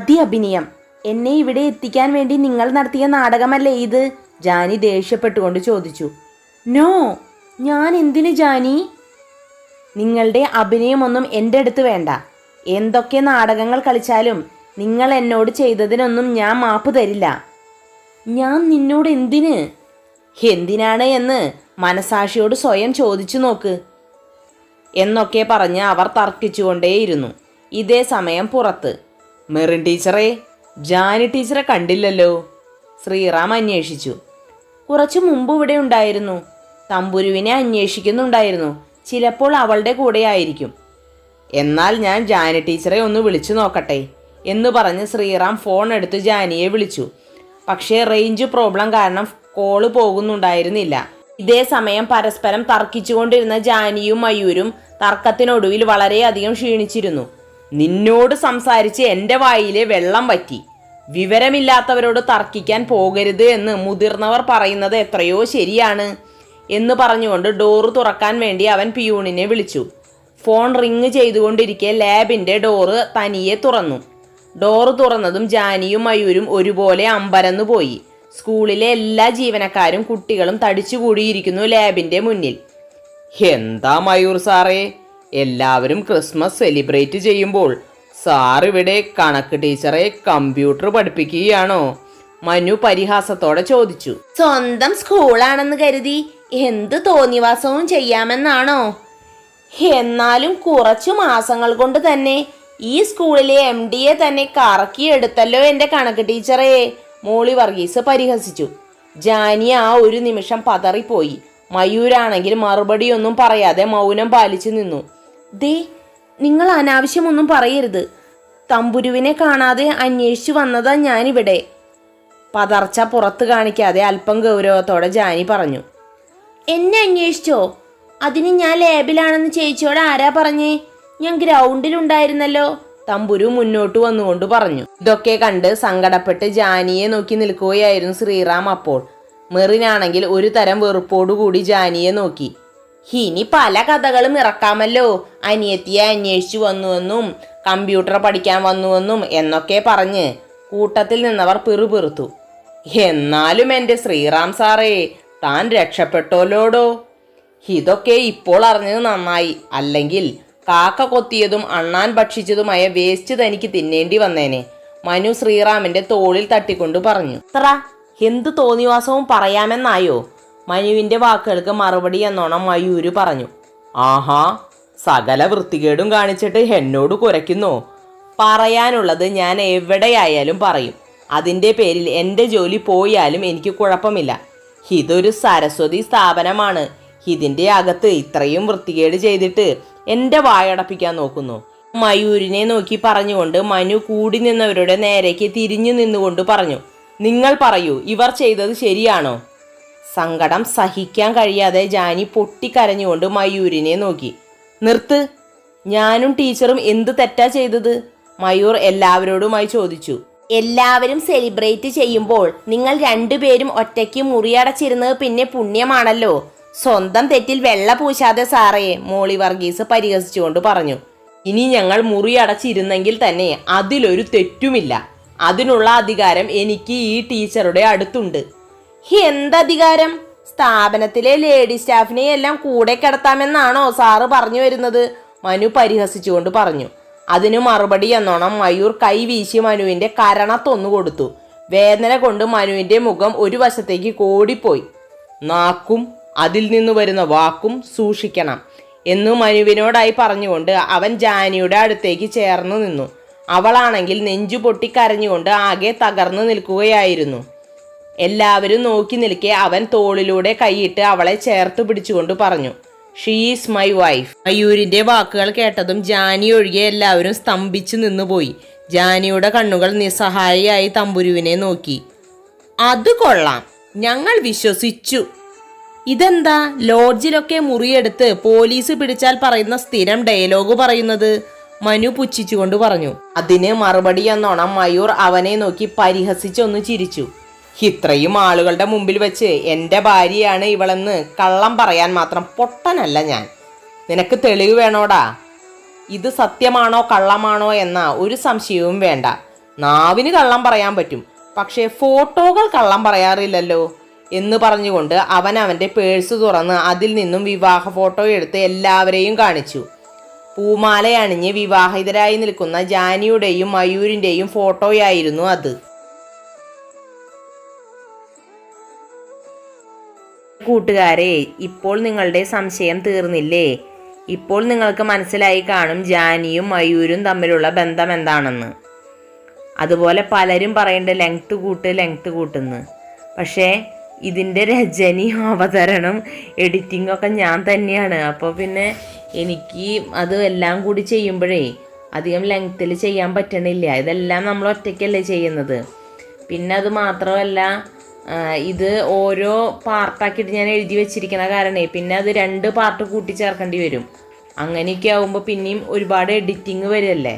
അതി അഭിനയം എന്നെ ഇവിടെ എത്തിക്കാൻ വേണ്ടി നിങ്ങൾ നടത്തിയ നാടകമല്ലേ ഇത്? ജാനി ദേഷ്യപ്പെട്ടുകൊണ്ട് ചോദിച്ചു. നോ ഞാൻ എന്തിനു ജാനി? നിങ്ങളുടെ അഭിനയമൊന്നും എന്റെ അടുത്ത് വേണ്ട. എന്തൊക്കെ നാടകങ്ങൾ കളിച്ചാലും നിങ്ങൾ എന്നോട് ചെയ്തതിനൊന്നും ഞാൻ മാപ്പ് തരില്ല. ഞാൻ നിന്നോട് എന്തിന്? എന്തിനാണ് എന്ന് മനസാക്ഷിയോട് സ്വയം ചോദിച്ചു നോക്ക്. എന്നൊക്കെ പറഞ്ഞ് അവർ തർക്കിച്ചുകൊണ്ടേയിരുന്നു. ഇതേ സമയം പുറത്ത് മെറിൻ ടീച്ചറെ ജാനി ടീച്ചറെ കണ്ടില്ലല്ലോ. ശ്രീറാം അന്വേഷിച്ചു. കുറച്ചു മുമ്പ് ഇവിടെ ഉണ്ടായിരുന്നു. തമ്പുരുവിനെ അന്വേഷിക്കുന്നുണ്ടായിരുന്നു. ചിലപ്പോൾ അവളുടെ കൂടെയായിരിക്കും. എന്നാൽ ഞാൻ ജാനി ടീച്ചറെ ഒന്ന് വിളിച്ചു നോക്കട്ടെ എന്ന് പറഞ്ഞ് ശ്രീറാം ഫോൺ എടുത്ത് ജാനിയെ വിളിച്ചു. പക്ഷേ റേഞ്ച് പ്രോബ്ലം കാരണം കോൾ പോകുന്നുണ്ടായിരുന്നില്ല. ഇതേ സമയം പരസ്പരം തർക്കിച്ചുകൊണ്ടിരുന്ന ജാനിയും മയൂരും തർക്കത്തിനൊടുവിൽ വളരെയധികം ക്ഷീണിച്ചിരുന്നു. നിന്നോട് സംസാരിച്ച് എന്റെ വായിലെ വെള്ളം പറ്റി വിവരമില്ലാത്തവരോട് തർക്കിക്കാൻ പോകരുത് എന്ന് മുതിർന്നവർ പറയുന്നത് എത്രയോ ശരിയാണ് എന്ന് പറഞ്ഞുകൊണ്ട് ഡോറ് തുറക്കാൻ വേണ്ടി അവൻ പിയൂണിനെ വിളിച്ചു. ഫോൺ റിങ് ചെയ്തുകൊണ്ടിരിക്കെ ലാബിന്റെ ഡോറ് തനിയെ തുറന്നു. ഡോറ് തുറന്നതും ജാനിയും മയൂരും ഒരുപോലെ അമ്പരന്നു പോയി. സ്കൂളിലെ എല്ലാ ജീവനക്കാരും കുട്ടികളും തടിച്ചുകൂടിയിരിക്കുന്നു ലാബിന്റെ മുന്നിൽ. എന്താ മയൂർ സാറേ? എല്ലാവരും ക്രിസ്മസ് സെലിബ്രേറ്റ് ചെയ്യുമ്പോൾ സാർ ഇവിടെ കണക്ക് ടീച്ചറെ കമ്പ്യൂട്ടർ പഠിപ്പിക്കുകയാണോ? മനു പരിഹാസത്തോടെ ചോദിച്ചു. സ്വന്തം സ്കൂളാണെന്ന് കരുതി എന്ത് തോന്നിവാസവും ചെയ്യാമെന്നാണോ? എന്നാലും കുറച്ചു മാസങ്ങൾ കൊണ്ട് തന്നെ ഈ സ്കൂളിലെ എം ഡിയെ തന്നെ കറക്കിയെടുത്തല്ലോ എന്റെ കണക്ക് ടീച്ചറെ മോളി വർഗീസ് പരിഹസിച്ചു. ജാനി ആ ഒരു നിമിഷം പതറിപ്പോയി. മയൂരാണെങ്കിൽ മറുപടിയൊന്നും പറയാതെ മൗനം പാലിച്ചു നിന്നു. ദേ നിങ്ങൾ അനാവശ്യമൊന്നും പറയരുത്. തമ്പുരുവിനെ കാണാതെ അന്വേഷിച്ചു വന്നതാ ഞാനിവിടെ. പതർച്ച പുറത്ത് കാണിക്കാതെ അല്പം ഗൗരവത്തോടെ ജാനി പറഞ്ഞു. എന്നെ അന്വേഷിച്ചോ? അതിന് ഞാൻ ലേബിലാണെന്ന് ചേച്ചിയോട് ആരാ പറഞ്ഞേ? ഞാൻ ഗ്രൗണ്ടിലുണ്ടായിരുന്നല്ലോ. തമ്പുരു മുന്നോട്ട് വന്നുകൊണ്ട് പറഞ്ഞു. ഇതൊക്കെ കണ്ട് സങ്കടപ്പെട്ട് ജാനിയെ നോക്കി നിൽക്കുകയായിരുന്നു ശ്രീറാം അപ്പോൾ. മെറിനാണെങ്കിൽ ഒരു തരം വെറുപ്പോടുകൂടി ജാനിയെ നോക്കി. ഇനി പല കഥകളും ഇറക്കാമല്ലോ. അനിയത്തിയെ അന്വേഷിച്ചു വന്നുവെന്നും കമ്പ്യൂട്ടർ പഠിക്കാൻ വന്നുവെന്നും എന്നൊക്കെ പറഞ്ഞ് കൂട്ടത്തിൽ നിന്നവർ പിറുപിറുത്തു. എന്നാലും എന്റെ ശ്രീറാം സാറേ താൻ രക്ഷപ്പെട്ടോലോടോ? ഇതൊക്കെ ഇപ്പോൾ അറിഞ്ഞത് നന്നായി. അല്ലെങ്കിൽ കാക്ക കൊത്തിയതും അണ്ണാൻ ഭക്ഷിച്ചതുമായ വേസ്റ്റ് തനിക്ക് തിന്നേണ്ടി വന്നേനെ. മനു ശ്രീറാമിന്റെ തോളിൽ തട്ടിക്കൊണ്ട് പറഞ്ഞു. അത്ര എന്ത് തോന്നിവാസവും പറയാമെന്നായോ? മനുവിന്റെ വാക്കുകൾക്ക് മറുപടി എന്നോണം മയൂര് പറഞ്ഞു. ആഹാ സകല വൃത്തികേടും കാണിച്ചിട്ട് എന്നോട് കുരയ്ക്കുന്നോ. പറയാനുള്ളത് ഞാൻ എവിടെയായാലും പറയും. അതിന്റെ പേരിൽ എന്റെ ജോലി പോയാലും എനിക്ക് കുഴപ്പമില്ല. ഇതൊരു സരസ്വതി സ്ഥാപനമാണ്. ഇതിന്റെ അകത്ത് ഇത്രയും വൃത്തികേട് ചെയ്തിട്ട് എന്റെ വായടപ്പിക്കാൻ നോക്കുന്നു. മയൂരിനെ നോക്കി പറഞ്ഞുകൊണ്ട് മനു കൂടി നിന്നവരുടെ നേരേക്ക് തിരിഞ്ഞു നിന്നുകൊണ്ട് പറഞ്ഞു നിങ്ങൾ പറയൂ ഇവർ ചെയ്തത് ശരിയാണോ? സങ്കടം സഹിക്കാൻ കഴിയാതെ ജാനി പൊട്ടിക്കരഞ്ഞുകൊണ്ട് മയൂരിനെ നോക്കി. നിർത്ത്. ഞാനും ടീച്ചറും എന്ത് തെറ്റാ ചെയ്തത്? മയൂർ എല്ലാവരോടുമായി ചോദിച്ചു. എല്ലാവരും സെലിബ്രേറ്റ് ചെയ്യുമ്പോൾ നിങ്ങൾ രണ്ടുപേരും ഒറ്റയ്ക്ക് മുറിയടച്ചിരുന്നത് പിന്നെ പുണ്യമാണല്ലോ. സ്വന്തം തെറ്റിൽ വെള്ള പൂശാതെ സാറേ മോളി വർഗീസ് പരിഹസിച്ചുകൊണ്ട് പറഞ്ഞു. ഇനി ഞങ്ങൾ മുറിയടച്ചിരുന്നെങ്കിൽ തന്നെ അതിലൊരു തെറ്റുമില്ല. അതിനുള്ള അധികാരം എനിക്ക് ഈ ടീച്ചറുടെ അടുത്തുണ്ട്. എന്തധികാരം സ്ഥാപനത്തിലെ ലേഡി സ്റ്റാഫിനെ എല്ലാം കൂടെ കിടത്താമെന്നാണോ സാറ് പറഞ്ഞു വരുന്നത്? മനു പരിഹസിച്ചുകൊണ്ട് പറഞ്ഞു. അതിനു മറുപടി എന്നോണം മയൂർ കൈവീശി മനുവിന്റെ കരണത്തൊന്നു കൊടുത്തു. വേദന കൊണ്ട് മനുവിന്റെ മുഖം ഒരു വശത്തേക്ക് കോടിപ്പോയി. നാക്കും അതിൽ നിന്ന് വരുന്ന വാക്കും സൂക്ഷിക്കണം എന്നു മനുവിനോടായി പറഞ്ഞുകൊണ്ട് അവൻ ജാനിയുടെ അടുത്തേക്ക് ചേർന്നു നിന്നു. അവളാണെങ്കിൽ നെഞ്ചു പൊട്ടി കരഞ്ഞുകൊണ്ട് ആകെ തകർന്നു നിൽക്കുകയായിരുന്നു. എല്ലാവരും നോക്കി നിൽക്കെ അവൻ തോളിലൂടെ കൈയിട്ട് അവളെ ചേർത്ത് പിടിച്ചുകൊണ്ട് പറഞ്ഞു ഷീസ് മൈ വൈഫ് മയൂരിന്റെ വാക്കുകൾ കേട്ടതും ജാനി ഒഴികെ എല്ലാവരും സ്തംഭിച്ചു നിന്നുപോയി. ജാനിയുടെ കണ്ണുകൾ നിസ്സഹായിയായി തമ്പുരുവിനെ നോക്കി. അത് കൊള്ളാം. ഞങ്ങൾ വിശ്വസിച്ചു. ഇതെന്താ? ലോഡ്ജിലൊക്കെ മുറിയെടുത്ത് പോലീസ് പിടിച്ചാൽ പറയുന്ന സ്ഥിരം ഡയലോഗ് പറയുന്നത്? മനു പുച്ഛിച്ചുകൊണ്ട് പറഞ്ഞു. അതിന് മറുപടി എന്നോണം മയൂർ അവനെ നോക്കി പരിഹസിച്ചൊന്ന് ചിരിച്ചു. ഇത്രയും ആളുകളുടെ മുമ്പിൽ വെച്ച് എന്റെ ഭാര്യയാണ് ഇവളെന്ന് കള്ളം പറയാൻ മാത്രം പൊട്ടനല്ല ഞാൻ. നിനക്ക് തെളിവ് വേണോടാ? ഇത് സത്യമാണോ കള്ളമാണോ എന്ന ഒരു സംശയവും വേണ്ട. നാവിന് കള്ളം പറയാൻ പറ്റും. പക്ഷേ ഫോട്ടോകൾ കള്ളം പറയാറില്ലല്ലോ എന്ന് പറഞ്ഞുകൊണ്ട് അവൻ അവന്റെ പേഴ്സ് തുറന്ന് അതിൽ നിന്നും വിവാഹ ഫോട്ടോ എടുത്ത് എല്ലാവരെയും കാണിച്ചു. പൂമാലയണിഞ്ഞ് വിവാഹിതരായി നിൽക്കുന്ന ജാനിയുടെയും മയൂരിന്റെയും ഫോട്ടോയായിരുന്നു അത്. കൂട്ടുകാരെ ഇപ്പോൾ നിങ്ങളുടെ സംശയം തീർന്നില്ലേ? ഇപ്പോൾ നിങ്ങൾക്ക് മനസ്സിലായി കാണും ജാനിയും മയൂരും തമ്മിലുള്ള ബന്ധം എന്താണെന്ന്. അതുപോലെ പലരും പറയേണ്ട ലെങ്ത് കൂട്ട് ലെങ്ത് കൂട്ടെന്ന്. പക്ഷേ ഇതിന്റെ രചനയും അവതരണം എഡിറ്റിംഗ് ഒക്കെ ഞാൻ തന്നെയാണ്. അപ്പോൾ പിന്നെ എനിക്ക് അത് എല്ലാം കൂടി ചെയ്യുമ്പോഴേ അധികം ലെങ്ത്തിൽ ചെയ്യാൻ പറ്റണില്ല. ഇതെല്ലാം നമ്മൾ ഒറ്റയ്ക്കല്ലേ ചെയ്യുന്നത്. പിന്നെ അത് മാത്രമല്ല ഇത് ഓരോ പാർട്ടാക്കിയിട്ട് ഞാൻ എഴുതി വെച്ചിരിക്കുന്ന കാരണേ പിന്നെ അത് രണ്ട് പാർട്ട് കൂട്ടിച്ചേർക്കേണ്ടി വരും. അങ്ങനെയൊക്കെ ആകുമ്പോൾ പിന്നെയും ഒരുപാട് എഡിറ്റിങ് വരുമല്ലേ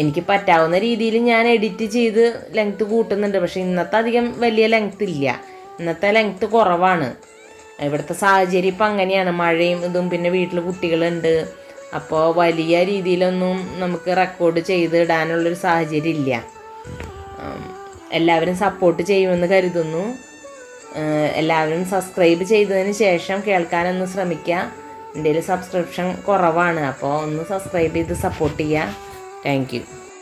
എനിക്ക് പറ്റാവുന്ന രീതിയിൽ ഞാൻ എഡിറ്റ് ചെയ്ത് ലെങ്ത് കൂട്ടുന്നുണ്ട് പക്ഷെ ഇന്നത്തെ അധികം വലിയ ലെങ്ത് ഇല്ല. ഇന്നത്തെ ലെങ്ത് കുറവാണ്. ഇവിടുത്തെ സാഹചര്യം ഇപ്പം അങ്ങനെയാണ്. മഴയും ഇതും പിന്നെ വീട്ടിൽ കുട്ടികളുണ്ട്. അപ്പോൾ വലിയ രീതിയിലൊന്നും നമുക്ക് റെക്കോർഡ് ചെയ്ത് ഇടാനുള്ളൊരു സാഹചര്യം ഇല്ല. എല്ലാവരും സപ്പോർട്ട് ചെയ്യുമെന്ന് കരുതുന്നു. എല്ലാവരും സബ്സ്ക്രൈബ് ചെയ്തതിന് ശേഷം കേൾക്കാനൊന്ന് ശ്രമിക്കുക എന്റെ സബ്സ്ക്രിപ്ഷൻ കുറവാണ്. അപ്പോൾ ഒന്ന് സബ്സ്ക്രൈബ് ചെയ്ത് സപ്പോർട്ട് ചെയ്യുക താങ്ക്